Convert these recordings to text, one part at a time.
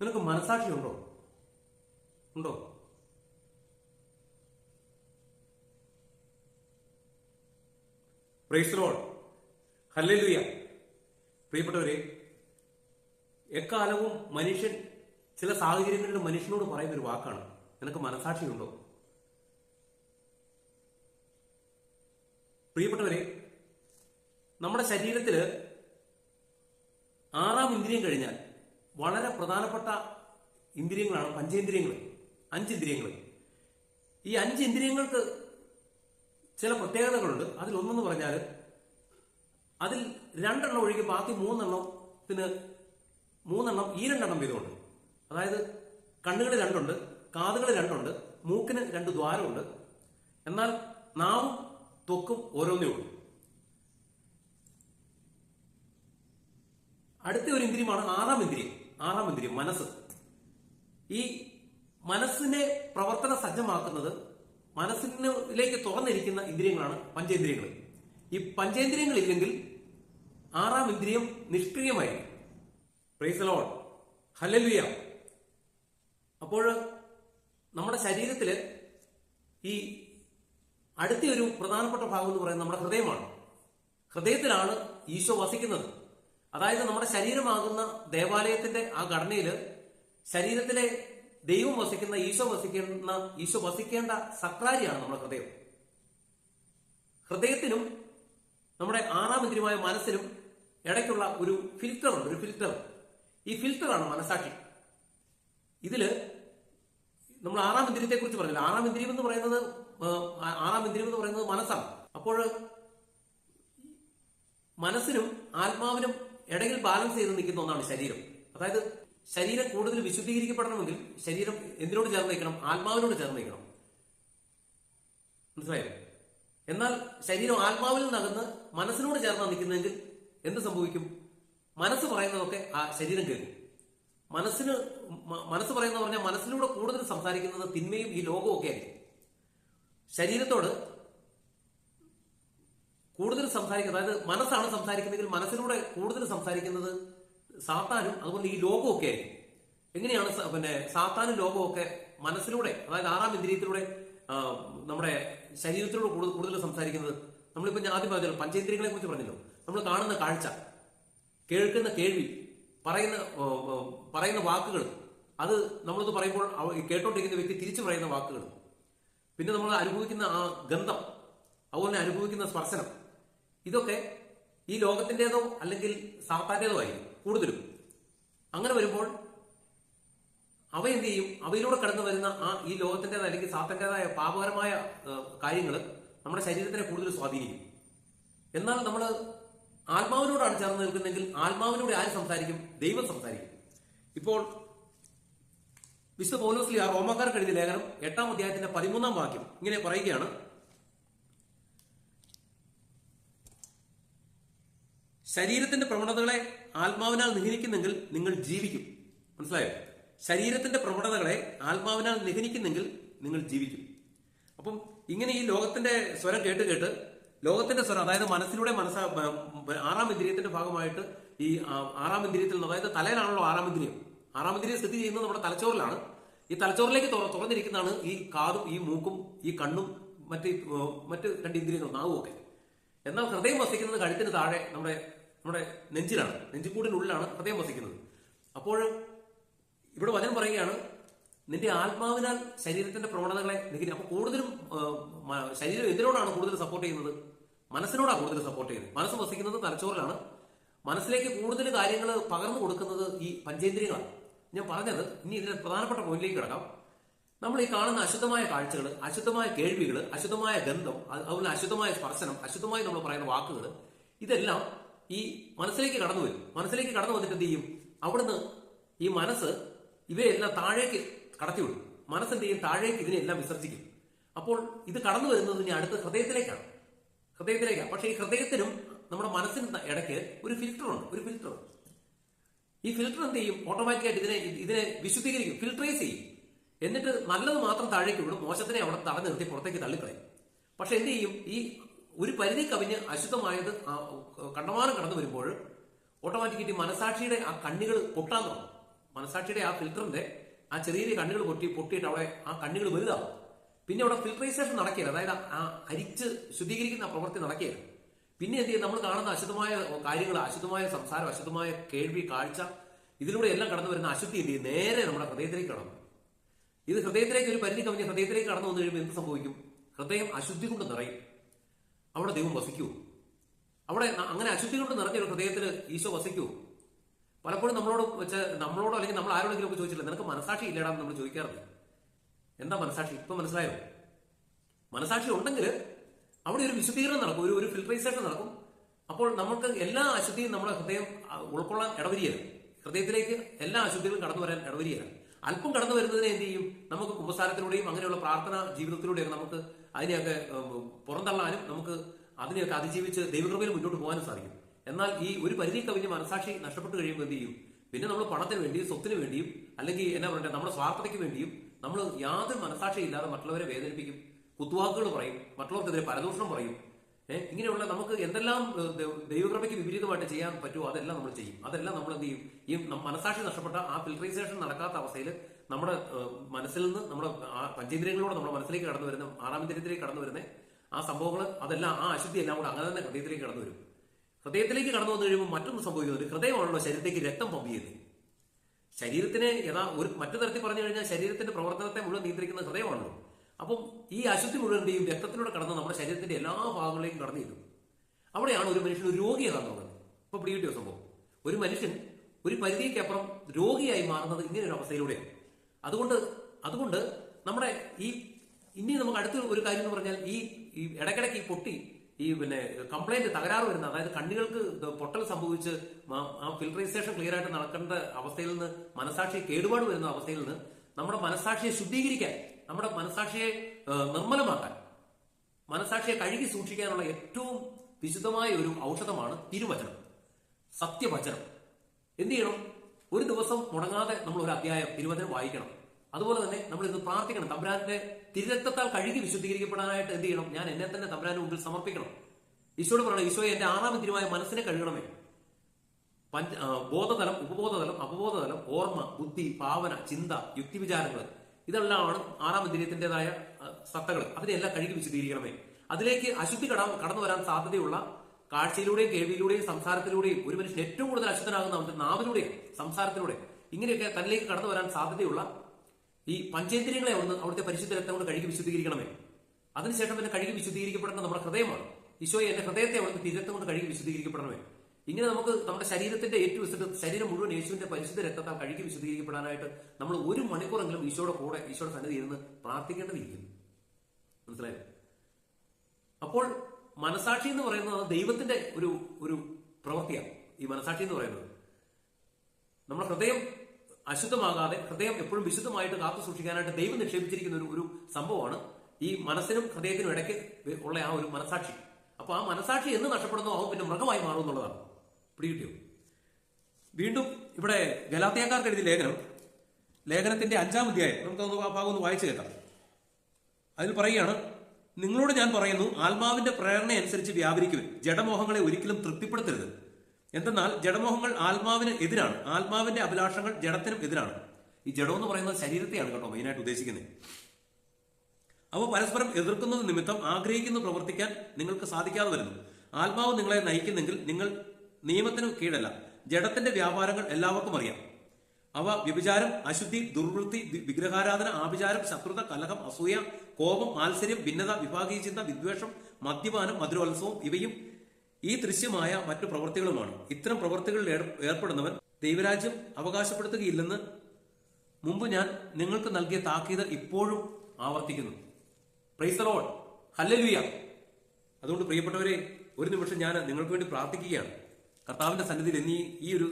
നിനക്ക് മനസാക്ഷി ഉണ്ടോ? ഉണ്ടോ? പ്രൈസ്ലോൺ ഹല്ലേലൂയ പ്രിയപ്പെട്ടവരെ എക്കാലവും മനുഷ്യൻ ചില സാഹചര്യങ്ങളിൽ മനുഷ്യനോട് പറയുന്ന ഒരു വാക്കാണ്. നിനക്ക് മനസാക്ഷിയുണ്ടോ പ്രിയപ്പെട്ടവരെ നമ്മുടെ ശരീരത്തിൽ ആറാം ഇന്ദ്രിയം കഴിഞ്ഞാൽ വളരെ പ്രധാനപ്പെട്ട ഇന്ദ്രിയങ്ങളാണ്. പഞ്ചേന്ദ്രിയങ്ങൾ. അഞ്ചിന്ദ്രിയങ്ങൾ. ഈ അഞ്ച് ഇന്ദ്രിയങ്ങൾക്ക് ചില പ്രത്യേകതകളുണ്ട്. അതിലൊന്നെന്ന് പറഞ്ഞാൽ അതിൽ രണ്ടെണ്ണം ഒഴികെ ബാക്കി മൂന്നെണ്ണത്തിന് മൂന്നെണ്ണം ഈ രണ്ടെണ്ണം വീതമുണ്ട്. അതായത് കണ്ണുകൾ രണ്ടുണ്ട് കാതുകൾ രണ്ടുണ്ട് മൂക്കിന് രണ്ട് ദ്വാരമുണ്ട്. എന്നാൽ നാവും ത്വക്കും ഓരോന്നേ ഉള്ളൂ. അടുത്ത ഒരു ഇന്ദ്രിയമാണ് ആറാം ഇന്ദ്രിയം. ആറാം ഇന്ദ്രിയം മനസ്സ്. ഈ മനസ്സിനെ പ്രവർത്തന സജ്ജമാക്കുന്നത് മനസ്സിനിലേക്ക് തുറന്നിരിക്കുന്ന ഇന്ദ്രിയങ്ങളാണ് പഞ്ചേന്ദ്രിയങ്ങൾ. ഈ പഞ്ചേന്ദ്രിയങ്ങൾ ഇല്ലെങ്കിൽ ആറാം ഇന്ദ്രിയം നിഷ്ക്രിയമായി പ്രൈസലോൺ ഹലലുയ അപ്പോൾ നമ്മുടെ ശരീരത്തിൽ ഈ അടുത്ത ഒരു പ്രധാനപ്പെട്ട ഭാഗം എന്ന് പറയുന്നത് നമ്മുടെ ഹൃദയമാണ്. ഹൃദയത്തിലാണ് ഈശോ വസിക്കുന്നത്. അതായത് നമ്മുടെ ശരീരമാകുന്ന ദേവാലയത്തിന്റെ ആ ഘടനയിൽ ശരീരത്തിലെ ദൈവം വസിക്കുന്ന ഈശോ വസിക്കുന്ന ഈശോ വസിക്കേണ്ട സക്രാരിയാണ് നമ്മുടെ ഹൃദയം. ഹൃദയത്തിനും നമ്മുടെ ആറാം ഇന്ദ്രിയമായ മനസ്സിനും ഇടയ്ക്കുള്ള ഒരു ഫിൽറ്റർ ഉണ്ട് ഒരു ഫിൽറ്റർ ഈ ഫിൽറ്ററാണ് മനസാക്ഷി. ഇതിൽ നമ്മൾ ആറാം ഇന്ദ്രിയത്തെ കുറിച്ച് പറഞ്ഞില്ല? ആറാം ഇന്ദ്രിയം എന്ന് പറയുന്നത് ആറാം ഇന്ദ്രിയം എന്ന് പറയുന്നത് മനസ്സാണ്. അപ്പോൾ മനസ്സിനും ആത്മാവിനും ഇടയിൽ ബാലൻസ് ചെയ്ത് നിൽക്കുന്ന ഒന്നാണ് ശരീരം. അതായത് ശരീരം കൂടുതൽ വിശുദ്ധീകരിക്കപ്പെടണമെങ്കിൽ ശരീരം എന്തിനോട് ചേർന്ന് നിൽക്കണം ആത്മാവിനോട് ചേർന്ന് നിൽക്കണം മനസ്സിലായോ? എന്നാൽ ശരീരം ആത്മാവിൽ നിന്നകന്ന് മനസ്സിനോട് ചേർന്ന് നിൽക്കുന്നെങ്കിൽ എന്ത് സംഭവിക്കും? മനസ്സ് പറയുന്നതൊക്കെ ആ ശരീരം കേൾക്കും. മനസ്സിന് മനസ്സ് പറയുന്ന പറഞ്ഞാൽ മനസ്സിലൂടെ കൂടുതൽ സംസാരിക്കുന്നത് തിന്മയും ഈ ലോകവും ഒക്കെ ആയിരിക്കും ശരീരത്തോട് കൂടുതൽ സംസാരിക്കുന്നത് അതായത് മനസ്സാണ് സംസാരിക്കുന്നതെങ്കിൽ മനസ്സിലൂടെ കൂടുതൽ സംസാരിക്കുന്നത് സാത്താനും അതുപോലെ ഈ ലോകവും ഒക്കെ എങ്ങനെയാണ് പിന്നെ സാത്താനും ലോകവും ഒക്കെ മനസ്സിലൂടെ അതായത് ആറാം ഇന്ദ്രിയത്തിലൂടെ നമ്മുടെ ശരീരത്തിലൂടെ കൂടുതൽ കൂടുതൽ സംസാരിക്കുന്നത് നമ്മളിപ്പോ ഞാൻ ആദ്യം പറഞ്ഞല്ലോ പഞ്ചേന്ദ്രിയങ്ങളെ കുറിച്ച് പറഞ്ഞല്ലോ. നമ്മൾ കാണുന്ന കാഴ്ച കേൾക്കുന്ന കേൾവി പറയുന്ന പറയുന്ന വാക്കുകൾ അത് നമ്മളിത് പറയുമ്പോൾ കേട്ടോണ്ടിരിക്കുന്ന വ്യക്തി തിരിച്ചു പറയുന്ന വാക്കുകൾ. പിന്നെ നമ്മൾ അനുഭവിക്കുന്ന ആ ഗന്ധം അതുപോലെ അനുഭവിക്കുന്ന സ്പർശനം. ഇതൊക്കെ ഈ ലോകത്തിന്റെതോ അല്ലെങ്കിൽ സാത്താന്റെതോ ആയി കൂടുതലും. അങ്ങനെ വരുമ്പോൾ അവ എന്ത് ചെയ്യും? അവയിലൂടെ കടന്നു വരുന്ന ആ ഈ ലോകത്തിന്റെതായ അല്ലെങ്കിൽ സാത്താന്റെതായ പാപകരമായ കാര്യങ്ങൾ നമ്മുടെ ശരീരത്തിനെ കൂടുതൽ സ്വാധീനിക്കും. എന്നാൽ നമ്മൾ ആത്മാവിനോടാണ് ചേർന്ന് നിൽക്കുന്നെങ്കിൽ ആത്മാവിനോട് ആര് സംസാരിക്കും? ദൈവം സംസാരിക്കും. ഇപ്പോൾ വിശുദ്ധ പൗലോസ്ലി ആ റോമാക്കാർക്ക് എഴുതിയ ലേഖനം എട്ടാം അധ്യായത്തിന്റെ പതിമൂന്നാം വാക്യം ഇങ്ങനെ പറയുകയാണ്. ശരീരത്തിന്റെ പ്രവണതകളെ ആത്മാവിനാൽ നിഹനിക്കുന്നെങ്കിൽ നിങ്ങൾ ജീവിക്കും. മനസ്സിലായോ? ശരീരത്തിന്റെ പ്രവണതകളെ ആത്മാവിനാൽ നിഹനിക്കുന്നെങ്കിൽ നിങ്ങൾ ജീവിക്കും. അപ്പം ഇങ്ങനെ ഈ ലോകത്തിന്റെ സ്വരം കേട്ട് കേട്ട് ലോകത്തിന്റെ സ്വരം അതായത് മനസ്സിലൂടെ മനസ്സാ ആറാം ഇന്ദ്രിയത്തിന്റെ ഭാഗമായിട്ട് ഈ ആറാം ഇന്ദ്രിയത്തിൽ നിന്ന് അതായത് തലയിലാണല്ലോ ആറാം ഇന്ദ്രിയം. ആറാം ഇന്ദ്രിയം സ്ഥിതി ചെയ്യുന്നത് നമ്മുടെ തലച്ചോറിലാണ്. ഈ തലച്ചോറിലേക്ക് തുറ- തുറന്നിരിക്കുന്നതാണ് ഈ കാതും ഈ മൂക്കും ഈ കണ്ണും മറ്റ് മറ്റ് രണ്ട് ഇന്ദ്രിയങ്ങളും നാവും ഒക്കെ. എന്നാൽ ഹൃദയം വസിക്കുന്നത് കഴുത്തിന് താഴെ നമ്മുടെ നമ്മുടെ നെഞ്ചിലാണ് നെഞ്ചിക്കൂടിനുള്ളിലാണ് ഹൃദയം വസിക്കുന്നത്. അപ്പോൾ ഇവിടെ വചനം പറയുകയാണ് നിന്റെ ആത്മാവിനാൽ ശരീരത്തിന്റെ പ്രവണതകളെ നികുതി അപ്പൊ കൂടുതലും ശരീരം എന്തിനോടാണ് കൂടുതൽ സപ്പോർട്ട് ചെയ്യുന്നത്? മനസ്സിനോടാണ് കൂടുതൽ സപ്പോർട്ട് ചെയ്യുന്നത്. മനസ്സ് വസിക്കുന്നത് തലച്ചോറിലാണ്. മനസ്സിലേക്ക് കൂടുതൽ കാര്യങ്ങൾ പകർന്നു കൊടുക്കുന്നത് ഈ പഞ്ചേന്ദ്രിയങ്ങളാണ്. ഞാൻ പറഞ്ഞത് ഇനി ഇതിന്റെ പ്രധാനപ്പെട്ട പോയിന്റിലേക്ക് കിടക്കാം. നമ്മൾ ഈ കാണുന്ന അശുദ്ധമായ കാഴ്ചകൾ അശുദ്ധമായ കേൾവികൾ അശുദ്ധമായ ഗന്ധം അത് അതുപോലെ അശുദ്ധമായ സ്പർശനം അശുദ്ധമായി നമ്മൾ പറയുന്ന വാക്കുകൾ ഇതെല്ലാം ഈ മനസ്സിലേക്ക് കടന്നു വരും. മനസ്സിലേക്ക് കടന്നു വന്നിട്ട് എന്ത് ചെയ്യും? അവിടുന്ന് ഈ മനസ്സ് ഇവയെല്ലാം താഴേക്ക് കടത്തിവിടും മനസ്സ് എന്ത് ചെയ്യും? താഴേക്ക് ഇതിനെല്ലാം വിസർജിക്കും. അപ്പോൾ ഇത് കടന്നു വരുന്നത് ഇനി അടുത്ത ഹൃദയത്തിലേക്കാണ്. ഹൃദയത്തിലേക്കാണ്. പക്ഷേ ഈ ഹൃദയത്തിനും നമ്മുടെ മനസ്സിന് ഇടയ്ക്ക് ഒരു ഫിൽറ്ററുണ്ട് ഒരു ഫിൽറ്റർ ഈ ഫിൽറ്റർ എന്ത് ചെയ്യും? ഓട്ടോമാറ്റിക്കായിട്ട് ഇതിനെ ഇതിനെ വിശുദ്ധീകരിക്കും. ഫിൽട്രേസ് ചെയ്യും. എന്നിട്ട് നല്ലത് മാത്രം താഴേക്ക് വിടും. മോശത്തിനെ അവിടെ തടഞ്ഞു നിർത്തി പുറത്തേക്ക് തള്ളിക്കളയും. പക്ഷെ എന്ത് ചെയ്യും? ഈ ഒരു പരിധി കവിഞ്ഞ് അശുദ്ധമായത് കണ്ടമാനം കടന്നു വരുമ്പോൾ ഓട്ടോമാറ്റിക്കായിട്ട് മനസാക്ഷിയുടെ ആ കണ്ണുകൾ പൊട്ടാൻ തുടങ്ങും. മനസാക്ഷിയുടെ ആ ഫിൽറ്ററിന്റെ ആ ചെറിയ ചെറിയ കണ്ണുകൾ പൊട്ടി പൊട്ടിയിട്ട് അവിടെ ആ കണ്ണുകൾ വലുതാവും. പിന്നെ അവിടെ ഫിൽട്രൈസേഷൻ നടക്കില്ല അതായത് ആ അരിച്ച് ശുദ്ധീകരിക്കുന്ന പ്രവൃത്തി നടക്കില്ല പിന്നെ എന്ത് ചെയ്യും? നമ്മൾ കാണുന്ന അശുദ്ധമായ കാര്യങ്ങൾ അശുദ്ധമായ സംസാരം അശുദ്ധമായ കേൾവി കാഴ്ച ഇതിലൂടെ എല്ലാം കടന്നു വരുന്ന അശുദ്ധി എന്ത് ചെയ്യും? നേരെ നമ്മുടെ ഹൃദയത്തിലേക്ക് കടന്നു. ഇത് ഹൃദയത്തിലേക്ക് ഒരു പരിധി കവിഞ്ഞ് ഹൃദയത്തിലേക്ക് കടന്നു വന്നു കഴിയുമ്പോൾ എന്ത് സംഭവിക്കും? ഹൃദയം അശുദ്ധി കൊണ്ട് നിറയും. അവിടെ ദൈവം വസിക്കൂ. അവിടെ അങ്ങനെ അശുദ്ധി കൊണ്ട് നിറഞ്ഞൊരു ഹൃദയത്തിൽ ഈശോ വസിക്കൂ. പലപ്പോഴും നമ്മളോട് വെച്ച് നമ്മളോടോ അല്ലെങ്കിൽ നമ്മൾ ആരോടെങ്കിലും ഒക്കെ ചോദിച്ചില്ല നിനക്ക് മനസാക്ഷി ഇല്ലടാന്ന് നമ്മൾ ചോദിക്കാറില്ല എന്താ മനസാക്ഷി? ഇപ്പൊ മനസ്സിലായോ? മനസാക്ഷി ഉണ്ടെങ്കിൽ അവിടെ ഒരു വിശുദ്ധീകരണം നടക്കും ഒരു ഒരു ഫിൽട്രൈസേഷൻ നടക്കും. അപ്പോൾ നമുക്ക് എല്ലാ അശുദ്ധിയും നമ്മുടെ ഹൃദയം ഉൾക്കൊള്ളാൻ ഇടവരികയാണ് ഹൃദയത്തിലേക്ക് എല്ലാ അശുദ്ധികളും കടന്നു വരാൻ ഇടവരികയാണ് അല്പം കടന്നു വരുന്നതിനെ എന്ത് ചെയ്യും? നമുക്ക് കുമ്പസാരത്തിലൂടെയും അങ്ങനെയുള്ള പ്രാർത്ഥന ജീവിതത്തിലൂടെയൊക്കെ നമുക്ക് അതിനെയൊക്കെ പുറന്തള്ളാനും നമുക്ക് അതിനെയൊക്കെ അതിജീവിച്ച് ദൈവകൃപയിൽ മുന്നോട്ട് പോകാനും സാധിക്കും. എന്നാൽ ഈ ഒരു പരിധി കവിഞ്ഞ് മനസാക്ഷി നഷ്ടപ്പെട്ട് കഴിയുമ്പോൾ എന്ത് ചെയ്യും? പിന്നെ നമ്മൾ പണത്തിന് വേണ്ടിയും സ്വത്തിന് വേണ്ടിയും അല്ലെങ്കിൽ എന്നാ പറയട്ടെ നമ്മുടെ സ്വാർത്ഥതയ്ക്ക് വേണ്ടിയും നമ്മൾ യാതൊരു മനസാക്ഷി ഇല്ലാതെ മറ്റുള്ളവരെ വേദനിപ്പിക്കും കുത്തുവാക്കുകൾ പറയും മറ്റുള്ളവർക്കെതിരെ പരദൂഷണം പറയും ഇങ്ങനെയുള്ള നമുക്ക് എന്തെല്ലാം ദൈവകൃപയ്ക്ക് വിപരീതമായിട്ട് ചെയ്യാൻ പറ്റുമോ അതെല്ലാം നമ്മൾ ചെയ്യും. അതെല്ലാം നമ്മൾ എന്ത് ചെയ്യും? ഈ മനസാക്ഷി നഷ്ടപ്പെട്ട ആ ഫിൽട്രൈസേഷൻ നടക്കാത്ത അവസ്ഥയിൽ നമ്മുടെ മനസ്സിൽ നിന്ന് നമ്മുടെ ആ പഞ്ചേന്ദ്രിയങ്ങളിലൂടെ നമ്മുടെ മനസ്സിലേക്ക് കടന്നു വരുന്ന ആറാം ഇന്ദ്രിയത്തിലേക്ക് കടന്നു വരുന്ന ആ സംഭവങ്ങൾ അതെല്ലാം ആ അശുദ്ധി എല്ലാം കൂടെ അങ്ങനെ തന്നെ ഹൃദയത്തിലേക്ക് കടന്നു വരും. ഹൃദയത്തിലേക്ക് കടന്നു വന്നു കഴിയുമ്പോൾ മറ്റൊന്ന് സംഭവിക്കുന്നത് ഹൃദയമാണല്ലോ ശരീരത്തേക്ക് രക്തം പമ്പ് ചെയ്യുന്നത്. ശരീരത്തിന് യഥാ ഒരു മറ്റു തരത്തിൽ പറഞ്ഞു കഴിഞ്ഞാൽ ശരീരത്തിന്റെ പ്രവർത്തനത്തെ മുഴുവൻ നിയന്ത്രിക്കുന്ന ഹൃദയമാണല്ലോ. അപ്പം ഈ അശുദ്ധി മുഴുവന്റെയും രക്തത്തിലൂടെ കടന്ന് നമ്മുടെ ശരീരത്തിന്റെ എല്ലാ ഭാഗങ്ങളിലേക്കും കടന്നു ചെല്ലും അവിടെയാണ് ഒരു മനുഷ്യൻ ഒരു രോഗിയാകാൻ തുടങ്ങുന്നത് ഇപ്പൊ പിടികിട്ടിയോ സംഭവം? ഒരു മനുഷ്യൻ ഒരു പരിധിക്കപ്പുറം രോഗിയായി മാറുന്നത് ഇങ്ങനെ ഒരു അവസ്ഥയിലൂടെയാണ്. അതുകൊണ്ട് അതുകൊണ്ട് നമ്മുടെ ഈ ഇനി നമുക്ക് അടുത്ത ഒരു കാര്യം എന്ന് പറഞ്ഞാൽ ഈ ഈ പൊട്ടി ഈ പിന്നെ കംപ്ലൈന്റ് തകരാറ് വരുന്ന അതായത് കണ്ണുകൾക്ക് പൊട്ടൽ സംഭവിച്ച് ആ ഫിൽട്രൈസേഷൻ ക്ലിയർ ആയിട്ട് നടക്കേണ്ട അവസ്ഥയിൽ നിന്ന് മനസാക്ഷി കേടുപാട് വരുന്ന അവസ്ഥയിൽ നിന്ന് നമ്മുടെ മനസാക്ഷിയെ ശുദ്ധീകരിക്കാൻ നമ്മുടെ മനസാക്ഷിയെ നിർമ്മലമാക്കാൻ മനസാക്ഷിയെ കഴുകി സൂക്ഷിക്കാനുള്ള ഏറ്റവും വിശുദ്ധമായ ഒരു ഔഷധമാണ് തിരുവചനം സത്യവചനം. എന്ത് ചെയ്യണം? ഒരു ദിവസം മുടങ്ങാതെ നമ്മൾ ഒരു അധ്യായം തിരുവചനം വായിക്കണം. അതുപോലെ തന്നെ നമ്മൾ ഇന്ന് പ്രാർത്ഥിക്കണം. തമ്പുരാന്റെ തിരുരക്തത്താൽ കഴുകി വിശുദ്ധീകരിക്കപ്പെടാനായിട്ട് എന്ത് ചെയ്യണം? ഞാൻ എന്നെ തന്നെ തമ്പുരാന്റെ മുമ്പിൽ സമർപ്പിക്കണം. ഈശോട് പറയണം ഈശോയെ എന്റെ ആറാം തിരുമായ മനസ്സിനെ കഴുകണമേ. പഞ്ച ബോധതലം ഉപബോധതലം അപബോധതലം ഓർമ്മ ബുദ്ധി ഭാവന ചിന്ത യുക്തിവിചാരങ്ങൾ ഇതെല്ലാമാണ് ആറാം ഇന്ദ്രിയത്തിന്റേതായ സത്തകൾ. അതിനെല്ലാം കഴുകി വിശദീകരിക്കണമേ അതിലേക്ക് അശുദ്ധി കട കടന്നു വരാൻ സാധ്യതയുള്ള കാഴ്ചയിലൂടെയും കേൾവിയിലൂടെയും സംസാരത്തിലൂടെയും ഒരു മനുഷ്യൻ ഏറ്റവും കൂടുതൽ അശുദ്ധനാകുന്ന അവന്റെ നാവിലൂടെയും സംസാരത്തിലൂടെ ഇങ്ങനെയൊക്കെ തന്നിലേക്ക് കടന്നു വരാൻ സാധ്യതയുള്ള ഈ പഞ്ചേന്ദ്രിയങ്ങളെ അവിടുന്ന് അവിടുത്തെ പരിശുദ്ധ രക്തം കൊണ്ട് കഴുകി വിശുദ്ധീകരിക്കണമേ. അതിനുശേഷം തന്നെ കഴുകി വിശദീകരിക്കപ്പെടേണ്ട നമ്മുടെ ഹൃദയമാണ്. ഈശോയെ എന്റെ ഹൃദയത്തെ അവിടുത്തെ തിരക്തം കൊണ്ട് കഴുകി വിശുദ്ധീകരിക്കപ്പെടണമേ. ഇങ്ങനെ നമുക്ക് നമ്മുടെ ശരീരത്തിന്റെ ഏറ്റവും ശരീരം മുഴുവൻ യേശുവിന്റെ പരിശുദ്ധ രക്തത്താൽ കഴുകി വിശദീകരിക്കപ്പെടാനായിട്ട് നമ്മൾ ഒരു മണിക്കൂറെങ്കിലും ഈശോയുടെ കൂടെ ഈശോയുടെ സന്നിധി ഇരുന്ന് പ്രാർത്ഥിക്കേണ്ടതിരിക്കുന്നു മനസ്സിലായോ? അപ്പോൾ മനസാക്ഷി എന്ന് പറയുന്നത് ദൈവത്തിന്റെ ഒരു ഒരു പ്രവൃത്തിയാണ്. ഈ മനസാക്ഷി എന്ന് പറയുന്നത്. നമ്മുടെ ഹൃദയം അശുദ്ധമാകാതെ ഹൃദയം എപ്പോഴും വിശുദ്ധമായിട്ട് കാത്തു സൂക്ഷിക്കാനായിട്ട് ദൈവം നിക്ഷേപിച്ചിരിക്കുന്ന ഒരു ഒരു സംഭവമാണ് ഈ മനസ്സിനും ഹൃദയത്തിനും ഇടയ്ക്ക് ഉള്ള ആ ഒരു മനസാക്ഷി. അപ്പൊ ആ മനസാക്ഷി എന്ന് നഷ്ടപ്പെടുന്നോ അവൻ പിന്നെ മൃഗമായി മാറും എന്നുള്ളതാണ്. പിടികിട്ടിയോ വീണ്ടും ഇവിടെ ഗലാത്തിയക്കാർക്ക് എഴുതിയ ലേഖനം. ലേഖനത്തിന്റെ അഞ്ചാം അധ്യായം. നമുക്കൊന്ന് ആ ഭാഗം ഒന്ന് വായിച്ചു കേട്ടാം അതിൽ പറയുകയാണ് നിങ്ങളോട് ഞാൻ പറയുന്നു ആത്മാവിന്റെ പ്രേരണ അനുസരിച്ച് വ്യാപരിക്കുവിൻ. ജഡമോഹങ്ങളെ ഒരിക്കലും തൃപ്തിപ്പെടുത്തരുത്. എന്തെന്നാൽ ജഡമോഹങ്ങൾ ആത്മാവിന് എതിരാണ്. ആത്മാവിന്റെ അഭിലാഷങ്ങൾ ജഡത്തിനും എതിരാണ്. ഈ ജഡം എന്ന് പറയുന്നത് ശരീരത്തെയാണ് കേട്ടോ മെയിനായിട്ട് ഉദ്ദേശിക്കുന്നത്. അവ പരസ്പരം എതിർക്കുന്നത് നിമിത്തം ആഗ്രഹിക്കുന്നു പ്രവർത്തിക്കാൻ നിങ്ങൾക്ക് സാധിക്കാതെ വരുന്നു. ആത്മാവ് നിങ്ങളെ നയിക്കുന്നെങ്കിൽ നിങ്ങൾ നിയമത്തിന് കീഴല്ല. ജഡത്തിന്റെ വ്യാപാരങ്ങൾ എല്ലാവർക്കും അറിയാം. അവ വ്യഭിചാരം അശുദ്ധി ദുർവൃത്തി വിഗ്രഹാരാധന ആഭിചാരം ശത്രുത കലഹം അസൂയ കോപം മാത്സര്യം ഭിന്നത വിഭാഗീയ ചിന്ത വിദ്വേഷം മദ്യപാനം മധുരോത്സവം ഇവയും ഈ ദൃശ്യമായ മറ്റു പ്രവൃത്തികളുമാണ് ഇത്തരം പ്രവൃത്തികളിൽ ഏർ- ഏർപ്പെടുന്നവൻ ദൈവരാജ്യം അവകാശപ്പെടുത്തുകയില്ലെന്ന് മുമ്പ് ഞാൻ നിങ്ങൾക്ക് നൽകിയ താക്കീത് ഇപ്പോഴും ആവർത്തിക്കുന്നു. പ്രൈസറോൾ ഹല്ലലുയ അതുകൊണ്ട് പ്രിയപ്പെട്ടവരെ ഒരു നിമിഷം ഞാൻ നിങ്ങൾക്ക് വേണ്ടി പ്രാർത്ഥിക്കുകയാണ്. കർത്താവിന്റെ സന്നിധിയിൽ എന്നീ ഈ ഒരു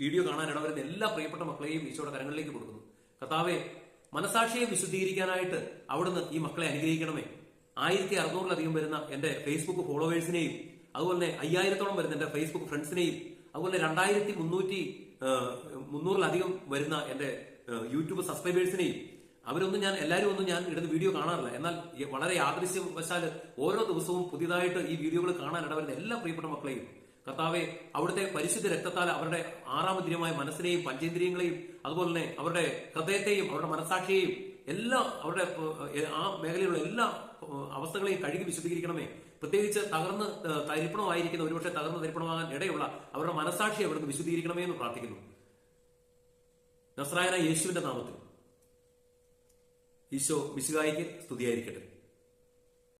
വീഡിയോ കാണാൻ ഇടവരുന്ന എല്ലാ പ്രിയപ്പെട്ട മക്കളെയും ഈശോയുടെ കരങ്ങളിലേക്ക് കൊടുക്കുന്നു കർത്താവെ മനസാക്ഷിയെ വിശുദ്ധീകരിക്കാനായിട്ട് അവിടുന്ന് ഈ മക്കളെ അനുഗ്രഹിക്കണമേ. ആയിരത്തി അറുന്നൂറിലധികം വരുന്ന എന്റെ ഫേസ്ബുക്ക് ഫോളോവേഴ്സിനെയും അതുപോലെ തന്നെ അയ്യായിരത്തോളം വരുന്ന എന്റെ ഫേസ്ബുക്ക് ഫ്രണ്ട്സിനെയും അതുപോലെ രണ്ടായിരത്തി മുന്നൂറ്റി മുന്നൂറിലധികം വരുന്ന എന്റെ യൂട്യൂബ് സബ്സ്ക്രൈബേഴ്സിനെയും അവരൊന്നും ഞാൻ എല്ലാവരും ഒന്നും ഞാൻ ഇടുന്ന വീഡിയോ കാണാറില്ല. എന്നാൽ വളരെ യാദൃശ്യവശാൽ ഓരോ ദിവസവും പുതിയതായിട്ട് ഈ വീഡിയോകൾ കാണാൻ ഇടവരുന്ന എല്ലാ പ്രിയപ്പെട്ട മക്കളെയും കർത്താവെ അവിടുത്തെ പരിശുദ്ധ രക്തത്താൽ അവരുടെ ആറാം ഇന്ദ്രിയമായ മനസ്സിനെയും പഞ്ചേന്ദ്രിയങ്ങളെയും അതുപോലെ തന്നെ അവരുടെ ഹൃദയത്തെയും അവരുടെ മനസാക്ഷിയെയും എല്ലാ അവരുടെ ആ മേഖലയിലുള്ള എല്ലാ അവസ്ഥകളെയും കഴുകി വിശദീകരിക്കണമേ പ്രത്യേകിച്ച് തകർന്ന് തരിപ്പണമായിരിക്കുന്ന ഒരുപക്ഷെ തകർന്ന് തരിപ്പണമാകാൻ ഇടയുള്ള അവരുടെ മനസാക്ഷി അവിടുന്ന് വിശദീകരിക്കണമേ എന്ന് പ്രാർത്ഥിക്കുന്നു. നസ്രായന യേശുവിന്റെ നാമത്തിൽ. ഈശോ വിശുകായിക്ക് സ്തുതിയായിരിക്കട്ടെ.